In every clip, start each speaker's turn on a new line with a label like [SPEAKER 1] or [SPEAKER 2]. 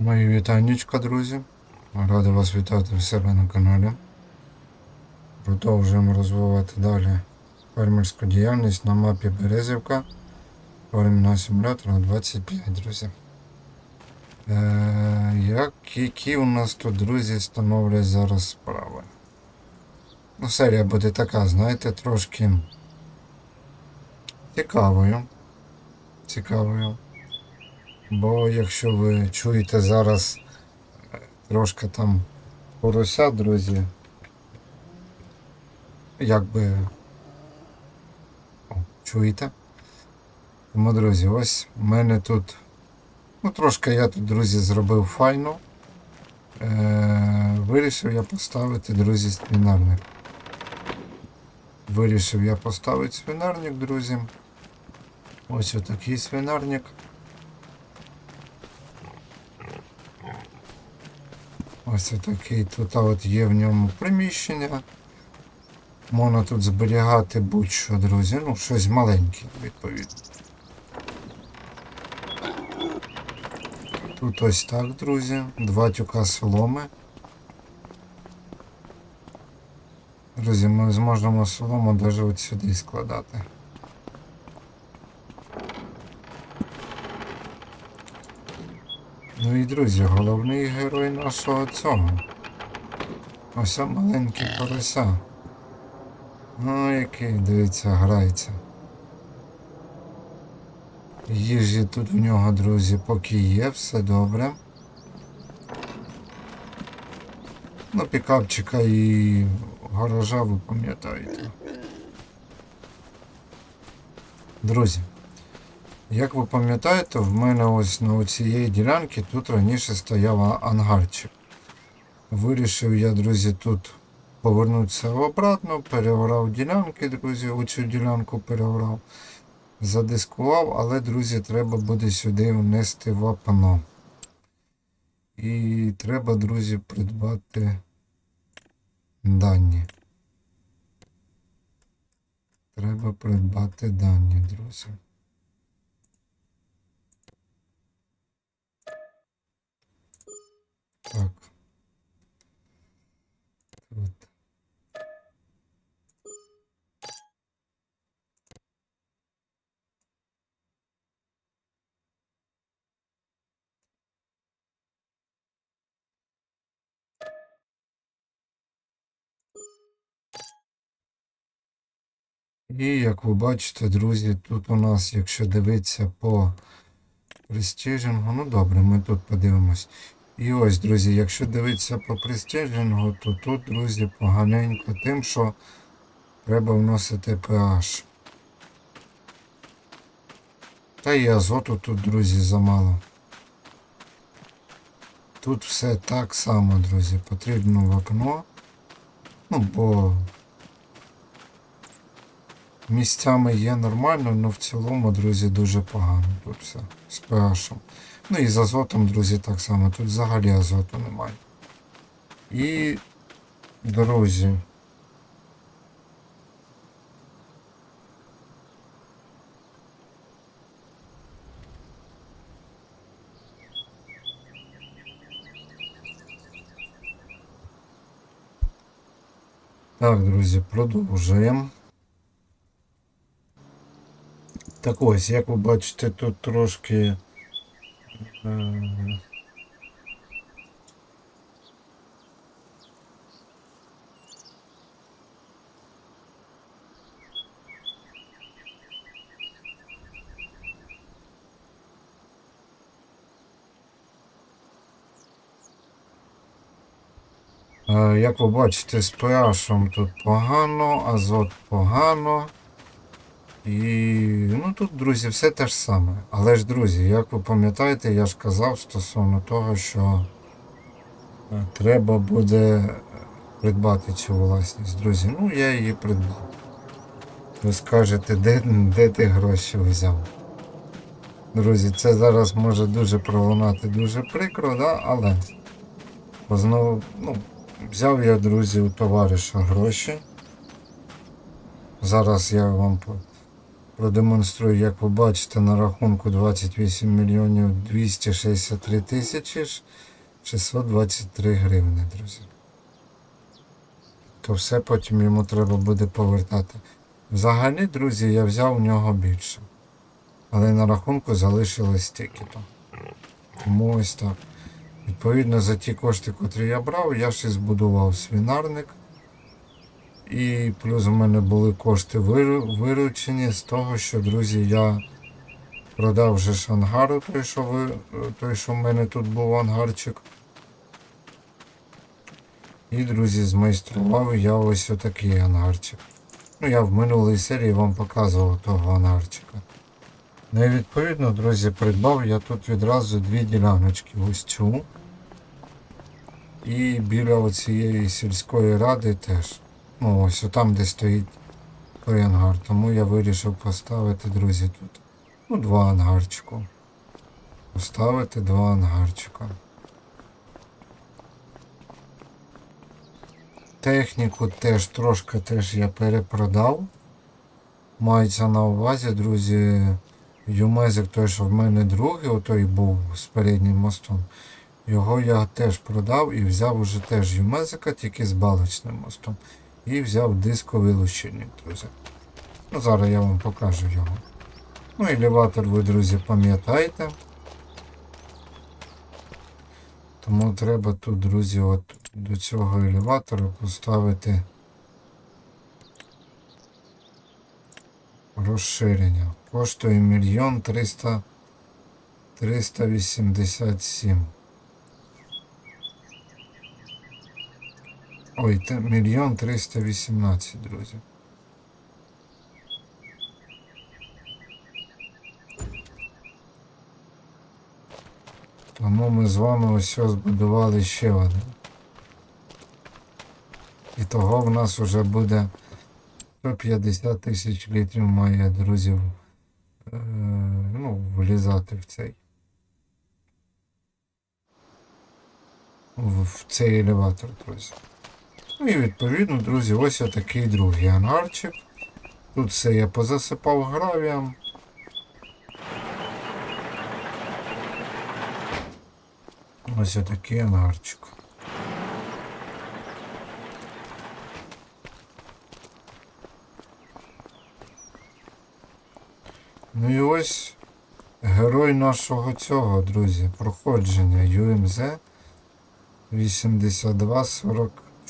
[SPEAKER 1] Мої вітаннячка, друзі. Радий вас вітати в себе на каналі. Продовжуємо розвивати далі фермерську діяльність на мапі Березівка. Времена симулятора 25, друзі. Е, як, які у нас тут, друзі, становлять зараз справи? Ну, серія буде така, знаєте, трошки цікавою. Цікавою. Бо якщо ви чуєте зараз е, трошки там порося, друзі, якби О, чуєте? Тому, друзі, ось в мене тут. Ну, трошки я тут, друзі, зробив файно. Е, вирішив я поставити, друзі, свинарник. Вирішив я поставити свинарник, друзі. Ось отакий свинарник. Ось такий тут от є в ньому приміщення. Можна тут зберігати будь-що, друзі. Ну, щось маленьке, відповідно. Тут ось так, друзі. Два тюка соломи. Друзі, ми зможемо солому навіть от сюди складати. Ну і друзі, головний герой нашого цього. Ось маленький порося. Ну, який, дивіться, грається. Їжі тут в нього, друзі, поки є, все добре. Ну, пікапчика і гаража ви пам'ятаєте. Друзі, як ви пам'ятаєте, в мене ось на цієї ділянці тут раніше стояв ангарчик. Вирішив я, друзі, тут повернутися обратно, переорав ділянки, друзі, оцю ділянку переорав, задискував, але, друзі, треба буде сюди внести вапно. І треба, друзі, придбати дані. Треба придбати дані, друзі. Так. Тут. І як ви бачите, друзі, тут у нас, якщо дивитися по престижингу, ну добре, ми тут подивимось. І ось, друзі, якщо дивитися по престижингу, то тут, друзі, поганенько тим, що треба вносити pH. Та і азоту тут, друзі, замало. Тут все так само, друзі. Потрібно вапно. Ну, бо місцями є нормально, але в цілому, друзі, дуже погано тут все. З pH. Ну і з азотом, друзі, так само. Тут взагалі азоту немає. І, друзі. Так, друзі, продовжуємо. Так ось, як ви бачите, тут трошки. Е, Як ви бачите, з pH тут погано, азот погано. І ну тут, друзі, все те ж саме. Але ж, друзі, як ви пам'ятаєте, я ж казав стосовно того, що е, треба буде придбати цю власність, друзі. Ну, я її придбав. Ви скажете, де, де ти гроші взяв? Друзі, це зараз може дуже пролунати дуже прикро, да? але знову, ну, взяв я, друзі, у товариша гроші. Зараз я вам продемонструю, як ви бачите, на рахунку 28 мільйонів 263 тисячі 623 гривни, друзі. То все потім йому треба буде повертати. Взагалі, друзі, я взяв у нього більше. Але на рахунку залишилось стільки то. Тому ось так. Відповідно за ті кошти, котрі я брав, я ще збудував свинарник. І плюс у мене були кошти виручені з того, що, друзі, я продав вже ж ангару, той, що ви, той, що в мене тут був ангарчик. І, друзі, змайстрував я ось отакий ангарчик. Ну, я в минулій серії вам показував того ангарчика. Ну і відповідно, друзі, придбав я тут відразу дві діляночки. Ось цю. І біля оцієї сільської ради теж. Ну, ось там, де стоїть той ангар. Тому я вирішив поставити, друзі, тут. Ну, два ангарчику. Поставити два ангарчика. Техніку теж трошки теж я перепродав. Мається на увазі, друзі, Юмезик той, що в мене другий, отой був з переднім мостом. Його я теж продав і взяв уже теж Юмезика, тільки з балочним мостом і взяв диско вилучення, друзі. Ну, Зараз я вам покажу його. Ну елеватор ви, друзі, пам'ятаєте. Тому треба тут, друзі, от до цього елеватора поставити розширення. Коштує мільйон 387. Ой, мільйон триста вісімнадцять, друзі. Тому ми з вами ось збудували ще один. І того в нас вже буде 150 тисяч літрів має друзів е, ну, влізати в цей. В цей елеватор, друзі. Ну і відповідно, друзі, ось такий другий ангарчик. Тут все я позасипав гравієм. Ось такий ангарчик. Ну і ось герой нашого цього, друзі, проходження UMZ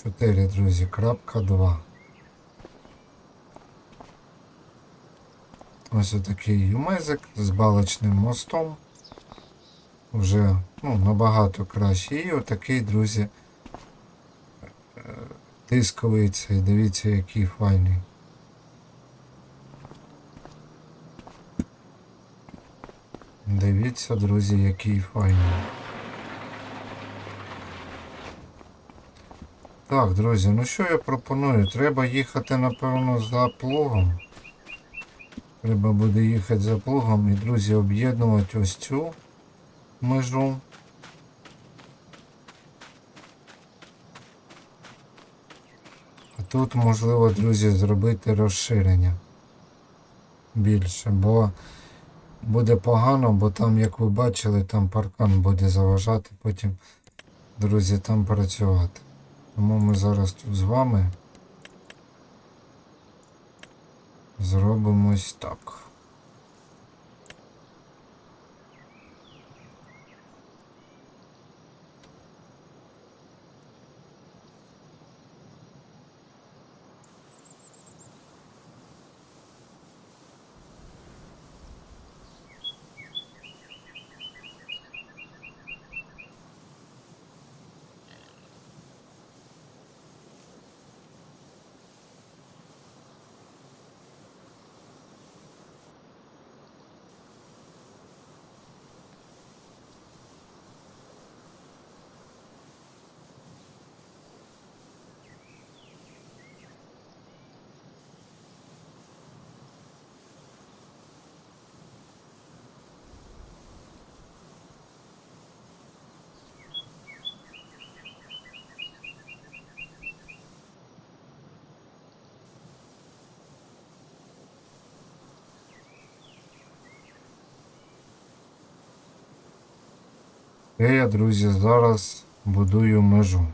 [SPEAKER 1] 8244, друзі, крапка 2. Ось отакий юмезик з балочним мостом. Вже ну, набагато краще. І отакий, друзі, е, дисковий цей, дивіться, який файний. Дивіться, друзі, який файний. Так, друзі, ну що я пропоную? Треба їхати, напевно, за плугом. Треба буде їхати за плугом і, друзі, об'єднувати ось цю межу. А тут можливо, друзі, зробити розширення більше, бо буде погано, бо там, як ви бачили, там паркан буде заважати потім, друзі, там працювати. Тому ми зараз тут з вами зробимо ось так. Я, друзі, зараз будую межу.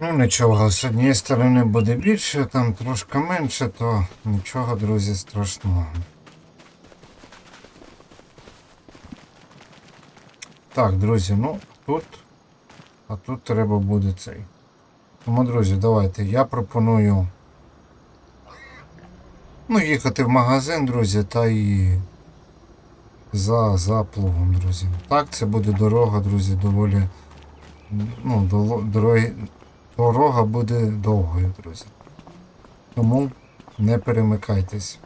[SPEAKER 1] Ну нічого, з однієї сторони буде більше, там трошки менше, то нічого, друзі, страшного. Так, друзі, ну тут. А тут треба буде цей. Тому, друзі, давайте. Я пропоную. Ну, їхати в магазин, друзі, та і за, за плугом, друзі. Так, це буде дорога, друзі, доволі. Ну, дороги, дорога буде довгою, друзі. Тому не перемикайтесь.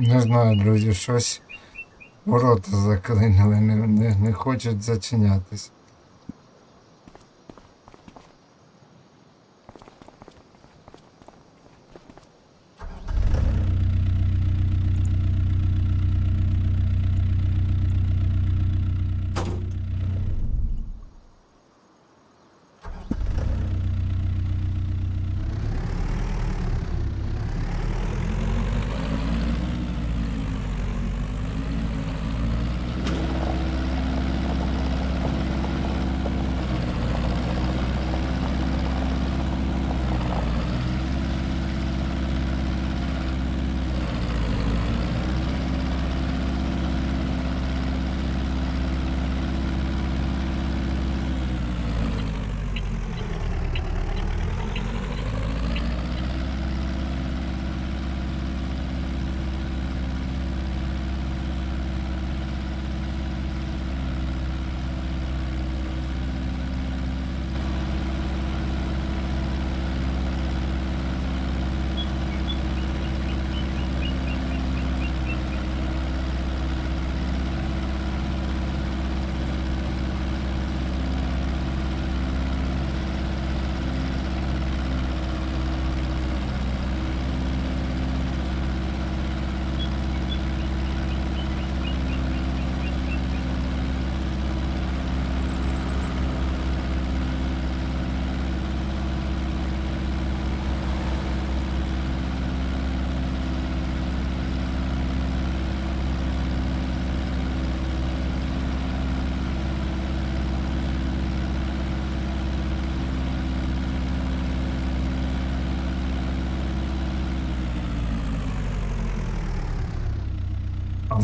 [SPEAKER 1] Не знаю, друзі, щось ворота заклинили, не, не, не хочуть зачинятись.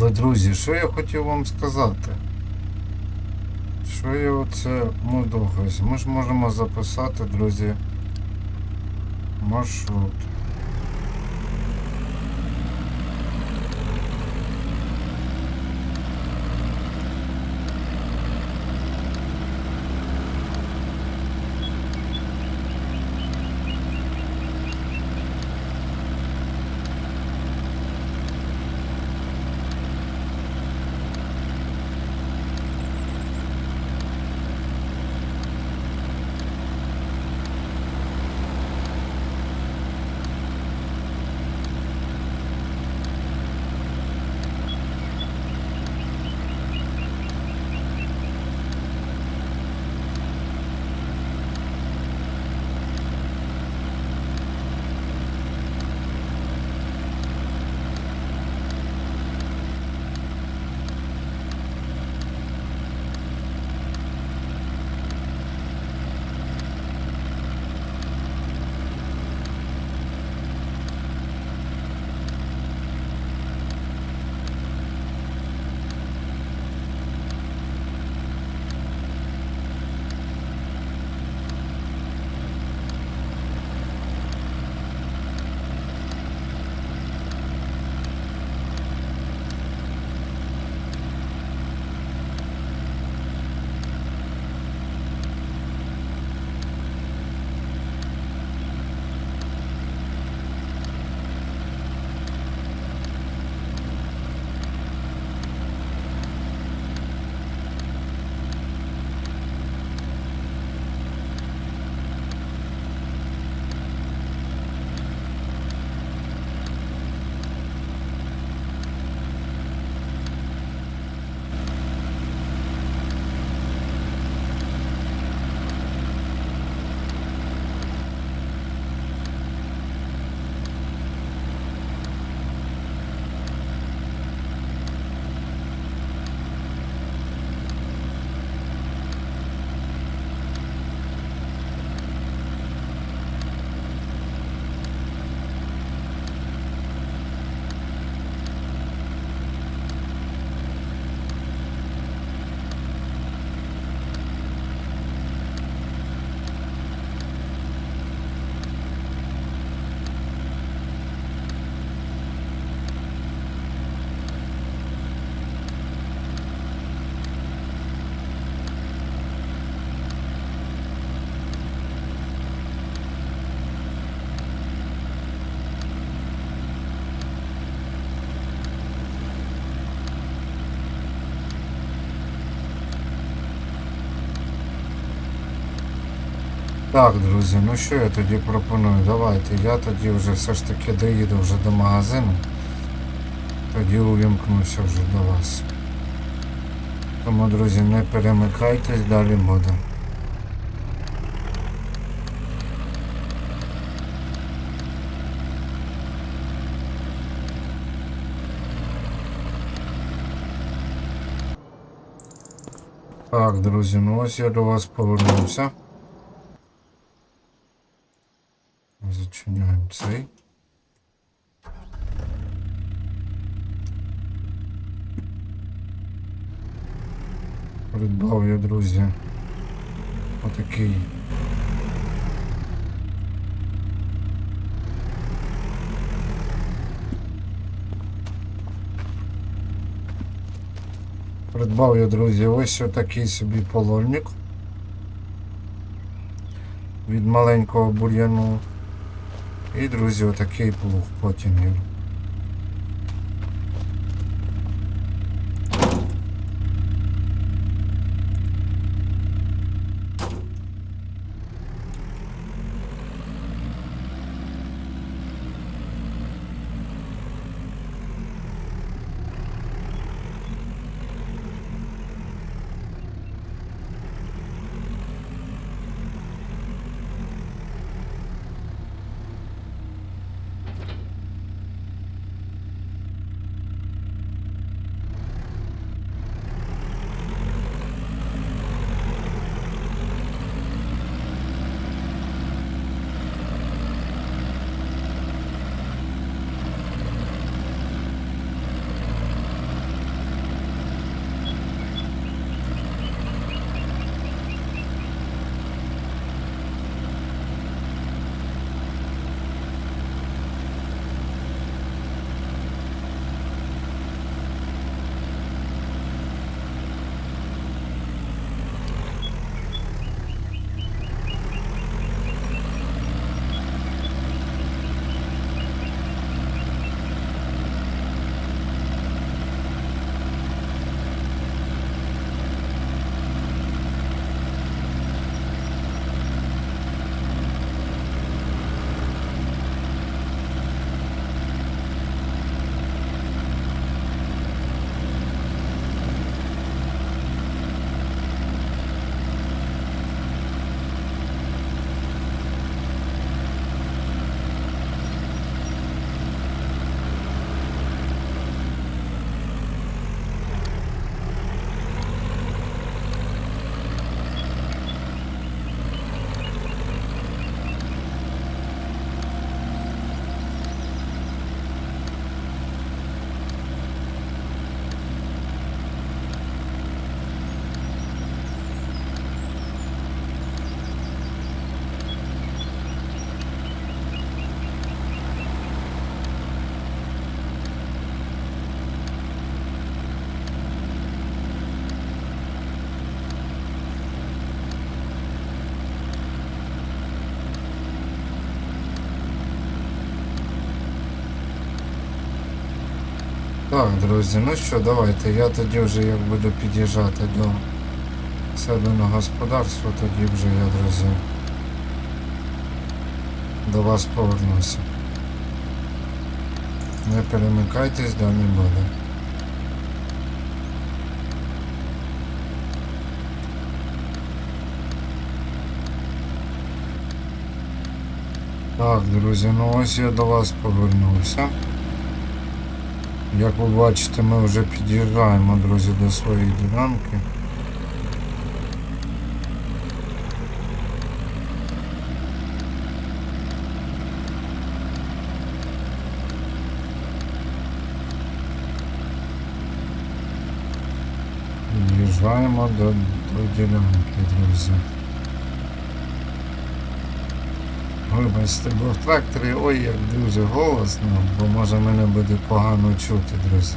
[SPEAKER 1] Але, друзі, що я хотів вам сказати? Що я оце мудохаюсь? Ми ж можемо записати, друзі, маршрут. Так, друзі, ну що я тоді пропоную? Давайте, я тоді вже все ж таки доїду вже до магазину. Тоді увімкнуся вже до вас. Тому, друзі, не перемикайтесь, далі буде. Так, друзі, ну ось я до вас повернувся. Зачиняємо цей. Придбав я, друзі, отакий. Придбав я, друзі, ось отакий собі полольник від маленького бур'яну. І, друзі, отакий плуг потім. Так, друзі, ну що, давайте. Я тоді вже як буду під'їжджати до себе на господарство, тоді вже я, друзі, до вас повернуся. Не перемикайтесь, далі буде. Так, друзі, ну ось я до вас повернувся. Як ви бачите, ми вже під'їжджаємо, друзі, до своєї ділянки. Під'їжджаємо до, до ділянки, друзі. Вибачте, бо в тракторі ой як дуже голосно, бо може мене буде погано чути, друзі.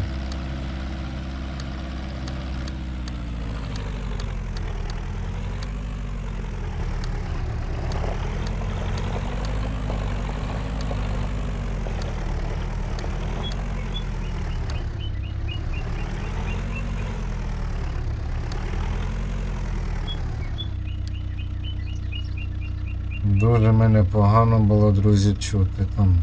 [SPEAKER 1] Дуже мене погано було, друзі, чути там.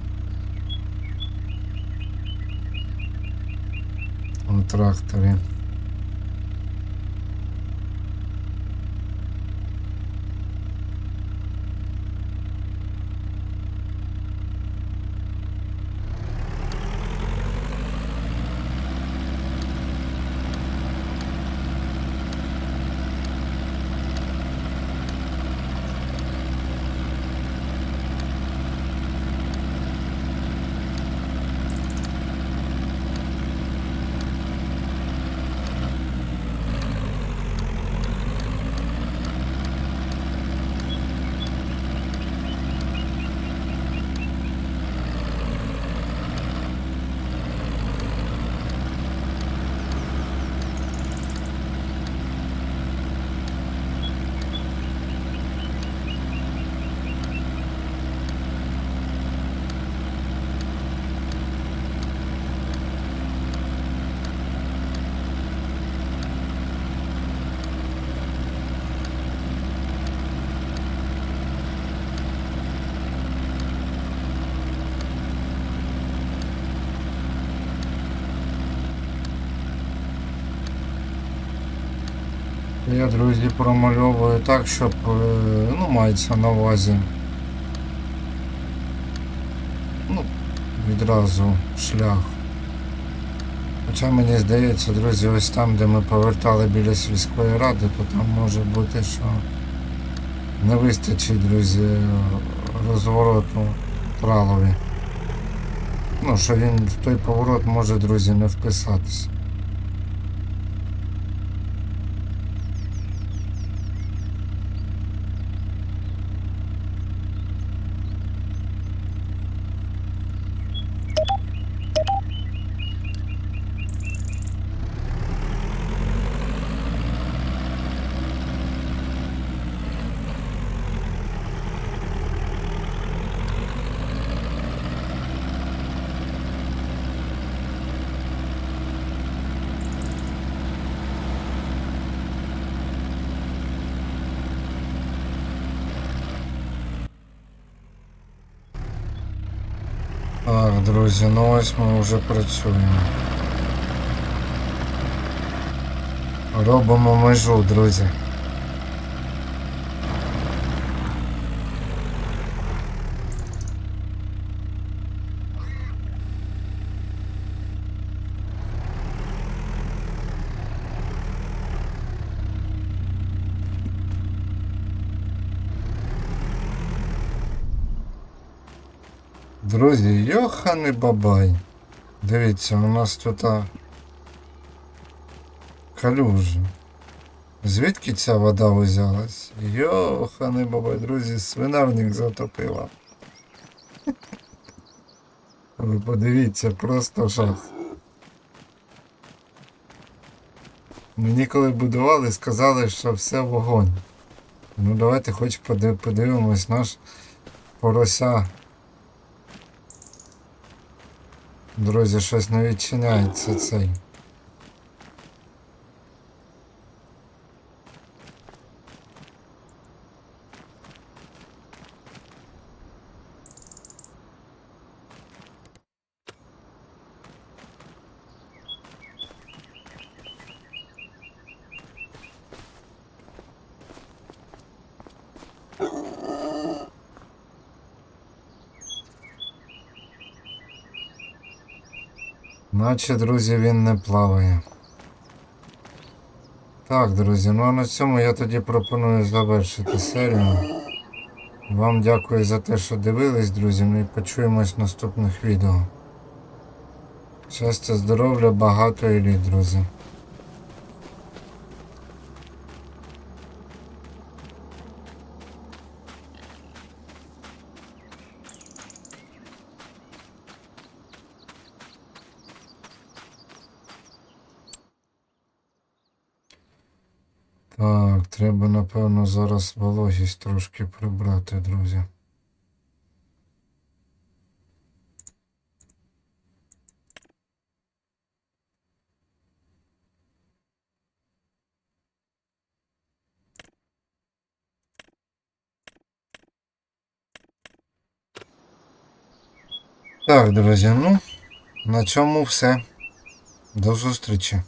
[SPEAKER 1] У тракторі. Я, друзі, промальовую так, щоб е, ну, мається на увазі. Ну, відразу шлях. Хоча мені здається, друзі, ось там, де ми повертали біля сільської ради, то там може бути, що не вистачить, друзі, розвороту тралові. Ну, що він в той поворот може, друзі, не вписатися. Так, друзі, ну ось ми вже працюємо. Робимо межу, друзі. Друзі, йоханий бабай. Дивіться, у нас тут калюжа. Звідки ця вода взялась? Йоханий бабай, друзі, свинарник затопила. Ви подивіться, просто жах. Мені коли будували, сказали, що все вогонь. Ну давайте хоч подивимось наш порося Друзі, щось не відчиняється цей. Наче, друзі, він не плаває. Так, друзі, ну а на цьому я тоді пропоную завершити серію. Вам дякую за те, що дивились, друзі. Ми почуємось в наступних відео. Щастя, здоров'я, багато і літ, друзі. Так, треба, напевно, зараз вологість трошки прибрати, друзі. Так, друзі, ну, на цьому все. До зустрічі.